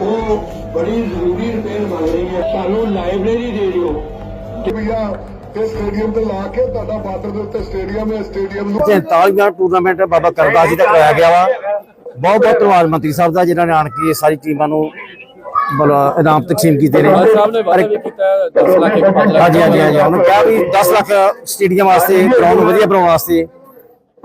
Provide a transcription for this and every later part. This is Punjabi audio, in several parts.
ਉਹ ਬੜੀ ਜ਼ਰੂਰੀ ਰਿਪੇਅਰ ਮੰਗ ਰਹੀ ਹੈ। ਸਾਨੂੰ ਲਾਇਬ੍ਰੇਰੀ ਦੇ ਦਿਓ। ਭਈਆ ਸਟੇਡੀਅਮ ਤੇ ਲਾ ਕੇ ਤੁਹਾਡਾ ਬਾਰਡਰ ਦੇ ਉੱਤੇ ਸਟੇਡੀਅਮ ਹੈ ਸਟੇਡੀਅਮ ਨੂੰ 43ਵਾਂ ਟੂਰਨਾਮੈਂਟ ਬਾਬਾ ਕਰਦਾਸ ਜੀ ਦਾ ਕਰਾਇਆ ਗਿਆ ਵਾ ਬਹੁਤ ਬਹੁਤ ਧੰਨਵਾਦ ਮੰਤਰੀ ਸਾਹਿਬ ਦਾ ਜਿਨ੍ਹਾਂ ਨੇ ਆਣ ਕੇ ਸਾਰੀ ਟੀਮਾਂ ਨੂੰ ਇਨਾਮ ਤਕਸੀਮ ਕੀਤੇ ਨੇ। ਸਾਹਿਬ ਨੇ ਵਾਅਦਾ ਵੀ ਕੀਤਾ 10 ਲੱਖ ਇੱਕ 5 ਲੱਖ ਹਾਂਜੀ ਹਾਂਜੀ ਹਾਂਜੀ। ਉਹਨੂੰ ਕਿਹਾ ਵੀ 10 ਲੱਖ ਸਟੇਡੀਅਮ ਵਾਸਤੇ ਗਰਾਊਂਡ ਵਧੀਆ ਬਣਾਉਣ ਵਾਸਤੇ।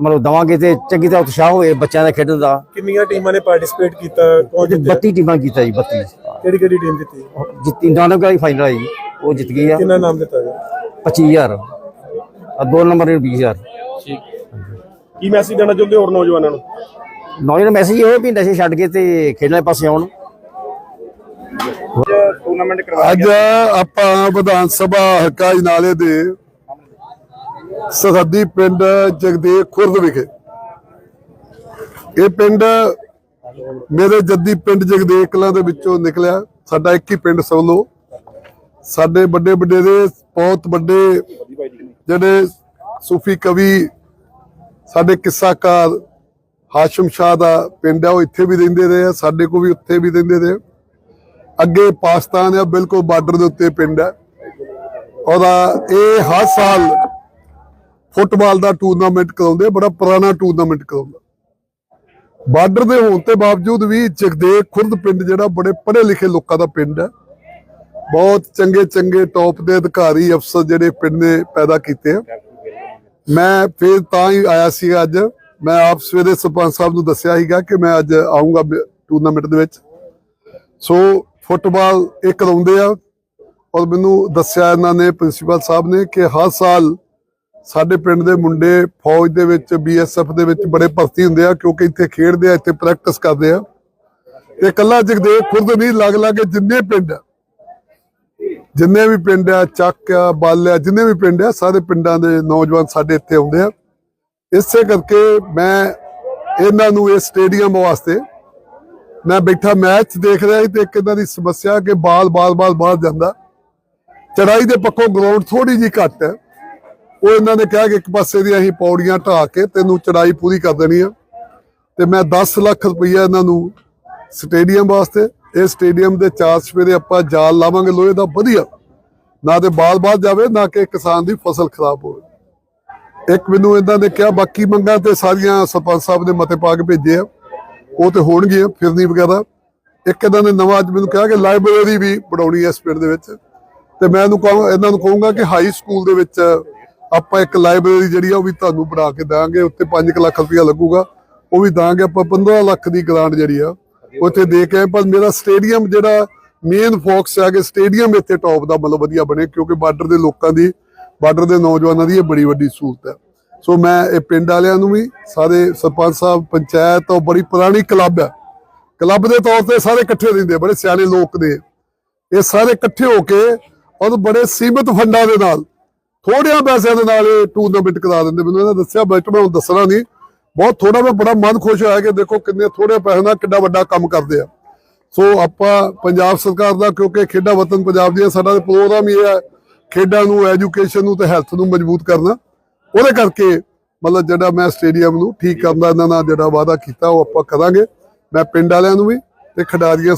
ਮਤਲਬ ਦਵਾਂਗੇ ਤੇ ਚੰਗੀ ਤਰ੍ਹਾਂ ਉਤਸ਼ਾਹ ਹੋਵੇ ਬੱਚਿਆਂ ਦਾ ਖੇਡਣ ਦਾ। ਕਿੰਨੀਆਂ ਟੀਮਾਂ ਨੇ ਪਾਰਟਿਸਿਪੇਟ ਕੀਤਾ? ਕੌਣ ਜਿੱਤਿਆ? 32 ਟੀਮਾਂ ਕੀਤਾ ਜੀ 32 ਕਿਹੜੀ ਕਿਹੜੀ ਟੀਮ ਜਿੱਤੀ? ਜਿੱਤੀ ਨਾਨਕ ਵਾਲੀ ਫਾਈਨਲ ਆਈ ਉਹ ਜਿੱਤ ਗਈ ਆ। ਕਿੰਨਾ ਨਾਮ ਦਿੱਤਾ ਗਿਆ? 25000 ਆ ਦੋ ਨੰਬਰ ਨੇ 20000 ਕੀ ਮੈਸੇਜ ਦੇਣਾ ਚਾਹੁੰਦੇ ਹੋਰ ਨੌਜਵਾਨਾਂ ਨੂੰ? ਨੌਜਵਾਨ ਮੈਸੇਜ ਇਹ ਵੀ ਨਸ਼ੇ ਛੱਡ ਕੇ ਤੇ ਖੇਡਣ ਦੇ ਪਾਸੇ ਆਉਣ। ਅੱਜ ਆਪਾਂ ਵਿਧਾਨ ਸਭਾ ਹਲਕਾ ਇਨਾਲੇ ਦੇ ਸਰਹੱਦੀ ਪਿੰਡ ਜਗਦੇਵ ਖੁਰਦ ਵਿਖੇ। ਇਹ ਪਿੰਡ ਮੇਰੇ ਜੱਦੀ ਪਿੰਡ ਜਗਦੇਵ ਕਲਾਂ ਦੇ ਵਿੱਚੋਂ ਨਿਕਲਿਆ। ਸਾਡਾ ਇੱਕ ਹੀ ਪਿੰਡ ਸਵਲੋ ਸਾਡੇ ਵੱਡੇ ਵੱਡੇ ਦੇ ਬਹੁਤ ਵੱਡੇ ਜਿਹੜੇ ਸੂਫੀ ਕਵੀ, ਸਾਡੇ ਕਿੱਸਾਕਾਰ ਹਾਸ਼ਮ ਸ਼ਾਹ ਦਾ ਪਿੰਡ ਹੈ ਉਹ ਇੱਥੇ ਵੀ ਰਹਿੰਦੇ ਰਹੇ ਆ, ਸਾਡੇ ਕੋ ਵੀ ਉੱਥੇ ਵੀ ਰਹਿੰਦੇ ਰਹੇ। ਅੱਗੇ ਪਾਕਿਸਤਾਨ ਹੈ ਬਿਲਕੁਲ ਬਾਰਡਰ ਦੇ ਉੱਤੇ ਪਿੰਡ ਹੈ ਉਹਦਾ ਇਹ ਹਰ ਸਾਲ ਫੁੱਟਬਾਲ ਦਾ ਟੂਰਨਾਮੈਂਟ ਕਰਾਉਂਦੇ ਬੜਾ ਪੁਰਾਣਾ ਟੂਰਨਾਮੈਂਟ ਕਰਾਉਂਦਾ। ਬਾਰਡਰ ਦੇ ਹੋਣ ਤੇ ਬਾਵਜੂਦ ਵੀ ਜਗਦੇਵ ਖੁਰਦ ਪਿੰਡ ਜਿਹੜਾ ਬੜੇ ਪੜ੍ਹੇ ਲਿਖੇ ਲੋਕਾਂ ਦਾ ਪਿੰਡ ਹੈ। ਬਹੁਤ ਚੰਗੇ ਚੰਗੇ ਟੌਪ ਦੇ ਅਧਿਕਾਰੀ, ਅਫਸਰ ਜਿਹੜੇ ਪਿੰਡ ਨੇ ਪੈਦਾ ਕੀਤੇ ਆ। ਮੈਂ ਫਿਰ ਤਾਂ ਹੀ ਆਇਆ ਸੀ ਅੱਜ। ਮੈਂ ਆਪ ਸਵੇਰੇ ਸਰਪੰਚ ਸਾਹਿਬ ਨੂੰ ਦੱਸਿਆ ਸੀਗਾ ਕਿ ਮੈਂ ਅੱਜ ਆਉਂਗਾ ਟੂਰਨਾਮੈਂਟ ਦੇ ਵਿੱਚ। ਸੋ ਫੁੱਟਬਾਲ ਇਹ ਕਰਾਉਂਦੇ ਆ। ਔਰ ਮੈਨੂੰ ਦੱਸਿਆ ਇਹਨਾਂ ਨੇ, ਪ੍ਰਿੰਸੀਪਲ ਸਾਹਿਬ ਨੇ ਕਿ ਹਰ ਸਾਲ ਸਾਡੇ ਪਿੰਡ ਦੇ ਮੁੰਡੇ ਫੌਜ ਦੇ ਵਿੱਚ ਬੀਐਸਐਫ ਦੇ ਵਿੱਚ ਬੜੇ ਭਰਤੀ ਹੁੰਦੇ ਆ, ਕਿਉਂਕਿ ਇੱਥੇ ਖੇਡਦੇ ਆ, ਇੱਥੇ ਪ੍ਰੈਕਟਿਸ ਕਰਦੇ ਆ। ਤੇ ਕੱਲਾ ਜਗਦੇਵ ਖੁਰਦ ਨਹੀਂ ਲੱਗ ਲੱਗੇ ਜਿੰਨੇ ਪਿੰਡ ਆ, ਜਿੰਨੇ ਵੀ ਪਿੰਡ ਆ, ਚੱਕ ਆ, ਬਾਲ ਆ, ਜਿੰਨੇ ਵੀ ਪਿੰਡ ਆ, ਸਾਰੇ ਪਿੰਡਾਂ ਦੇ ਨੌਜਵਾਨ ਸਾਡੇ ਇੱਥੇ ਆਉਂਦੇ ਆ। ਇਸੇ ਕਰਕੇ ਮੈਂ ਇਹਨਾਂ ਨੂੰ ਇਹ ਸਟੇਡੀਅਮ ਵਾਸਤੇ ਮੈਂ ਬੈਠਾ ਮੈਚ ਦੇਖ ਰਿਹਾ ਸੀ ਤੇ ਇੱਕ ਇਹਨਾਂ ਦੀ ਸਮੱਸਿਆ ਕਿ ਬਾਲ ਬਾਲ ਬਾਲ ਬਾਹਰ ਜਾਂਦਾ। ਚੜਾਈ ਦੇ ਪੱਖੋਂ ਗਰਾਊਂਡ ਥੋੜੀ ਜੀ ਘੱਟ ਹੈ। ਉਹ ਇਹਨਾਂ ਨੇ ਕਿਹਾ ਕਿ ਇੱਕ ਪਾਸੇ ਦੀ ਅਸੀਂ ਪੌੜੀਆਂ ਢਾ ਕੇ ਤੈਨੂੰ ਚੜਾਈ ਪੂਰੀ ਕਰ ਦੇਣੀ ਆ। ਤੇ ਮੈਂ 10 ਲੱਖ ਰੁਪਈਆ ਇਹਨਾਂ ਨੂੰ ਸਟੇਡੀਅਮ ਵਾਸਤੇ, ਇਹ ਸਟੇਡੀਅਮ ਦੇ ਚਾਰ ਸਵੇਰੇ ਆਪਾਂ ਜਾਲ ਲਾਵਾਂਗੇ ਲੋਹੇ ਦਾ, ਵਧੀਆ। ਨਾ ਤੇ ਬਾਲ ਬਾਲ ਜਾਵੇ, ਨਾ ਕਿ ਕਿਸਾਨ ਦੀ ਫਸਲ ਖਰਾਬ ਹੋਵੇ। ਇੱਕ ਮੈਨੂੰ ਇਹਨਾਂ ਨੇ ਕਿਹਾ, ਬਾਕੀ ਮੰਗਾਂ ਤੇ ਸਾਰੀਆਂ ਸਰਪੰਚ ਸਾਹਿਬ ਨੇ ਮਤੇ ਪਾ ਕੇ ਭੇਜੇ ਆ। ਉਹ ਤੇ ਹੋਣਗੀਆਂ, ਫਿਰਨੀ ਵਗੈਰਾ। ਇੱਕ ਇਹਨਾਂ ਨੇ ਨਵਾਂ ਅੱਜ ਮੈਨੂੰ ਕਿਹਾ ਕਿ ਲਾਇਬ੍ਰੇਰੀ ਵੀ ਬਣਾਉਣੀ ਹੈ ਇਸ ਪਿੰਡ ਦੇ ਵਿੱਚ। ਤੇ ਮੈਂ ਇਹਨੂੰ ਕਹਾਂ, ਇਹਨਾਂ ਨੂੰ ਕਹੂੰਗਾ ਕਿ ਹਾਈ ਸਕੂਲ ਦੇ ਵਿੱਚ ਆਪਾਂ ਇੱਕ ਲਾਇਬ੍ਰੇਰੀ ਜਿਹੜੀ ਆ ਉਹ ਵੀ ਤੁਹਾਨੂੰ ਬਣਾ ਕੇ ਦਾਂਗੇ, ਉੱਤੇ 5 ਲੱਖ ਰੁਪਇਆ ਲੱਗੂਗਾ। ਉਹ ਵੀ ਦਾਂਗੇ ਆਪਾਂ 15 ਲੱਖ ਦੀ ਗ੍ਰਾਂਟ ਜਿਹੜੀ ਆ, ਉੱਥੇ ਦੇ ਕੇ ਪਰ ਮੇਰਾ ਸਟੇਡੀਅਮ ਜਿਹੜਾ ਮੇਨ ਫੋਕਸ ਹੈ ਕਿ ਸਟੇਡੀਅਮ ਇੱਥੇ ਟੌਪ ਦਾ ਮਤਲਬ ਵਧੀਆ ਬਣੇ, ਕਿਉਂਕਿ ਬਾਰਡਰ ਦੇ ਲੋਕਾਂ ਦੀ ਬਾਰਡਰ ਦੇ ਨੌਜਵਾਨਾਂ ਦੀ ਇਹ ਬੜੀ ਵੱਡੀ ਸਹੂਲਤ ਹੈ। ਸੋ ਮੈਂ ਇਹ ਪਿੰਡ ਵਾਲਿਆਂ ਨੂੰ ਵੀ, ਸਾਰੇ ਸਰਪੰਚ ਸਾਹਿਬ, ਪੰਚਾਇਤ, ਉਹ ਬੜੀ ਪੁਰਾਣੀ ਕਲੱਬ ਹੈ ਕਲੱਬ ਦੇ ਤੌਰ ਤੇ ਸਾਰੇ ਇਕੱਠੇ ਰਹਿੰਦੇ ਬੜੇ ਸਿਆਣੇ ਲੋਕ ਨੇ। ਇਹ ਸਾਰੇ ਇਕੱਠੇ ਹੋ ਕੇ ਔਰ ਬੜੇ ਸੀਮਿਤ ਫੰਡਾਂ ਦੇ ਨਾਲ ਥੋੜਿਆਂ ਪੈਸਿਆਂ ਦੇ ਨਾਲ ਇਹ ਟੂਰਨਾਮੈਂਟ ਕਰਾ ਦਿੰਦੇ। ਮੈਨੂੰ ਇਹਨਾਂ ਦੱਸਿਆ ਬਜਟ ਮੈਂ ਹੁਣ ਦੱਸਣਾ ਨਹੀਂ। ਬਹੁਤ ਥੋੜਾ ਮੈਂ ਬੜਾ ਮਨ ਖੁਸ਼ ਹੋਇਆ ਕਿ ਦੇਖੋ ਕਿੰਨੇ ਥੋੜੇ ਪੈਸੇ ਨਾਲ ਕਿੱਡਾ ਵੱਡਾ ਕੰਮ ਕਰਦੇ ਆ। ਸੋ ਆਪਾਂ ਪੰਜਾਬ ਸਰਕਾਰ ਦਾ, ਕਿਉਂਕਿ ਖੇਡਾਂ ਵਤਨ ਪੰਜਾਬ ਦੀਆਂ ਸਾਡਾ ਪ੍ਰੋਗਰਾਮ ਹੀ ਇਹ ਹੈ, ਖੇਡਾਂ ਨੂੰ ਐਜੂਕੇਸ਼ਨ ਨੂੰ ਤੇ ਹੈਲਥ ਨੂੰ ਮਜ਼ਬੂਤ ਕਰਨਾ। ਉਹਦੇ ਕਰਕੇ ਮਤਲਬ ਜਿਹੜਾ ਮੈਂ ਸਟੇਡੀਅਮ ਨੂੰ ਠੀਕ ਕਰਨ ਦਾ ਇਹਨਾਂ ਨਾਲ ਜਿਹੜਾ ਵਾਅਦਾ ਕੀਤਾ, ਉਹ ਆਪਾਂ ਕਰਾਂਗੇ। ਮੈਂ ਪਿੰਡ ਵਾਲਿਆਂ ਨੂੰ ਵੀ ਤੇ ਖਿਡਾਰੀਆਂ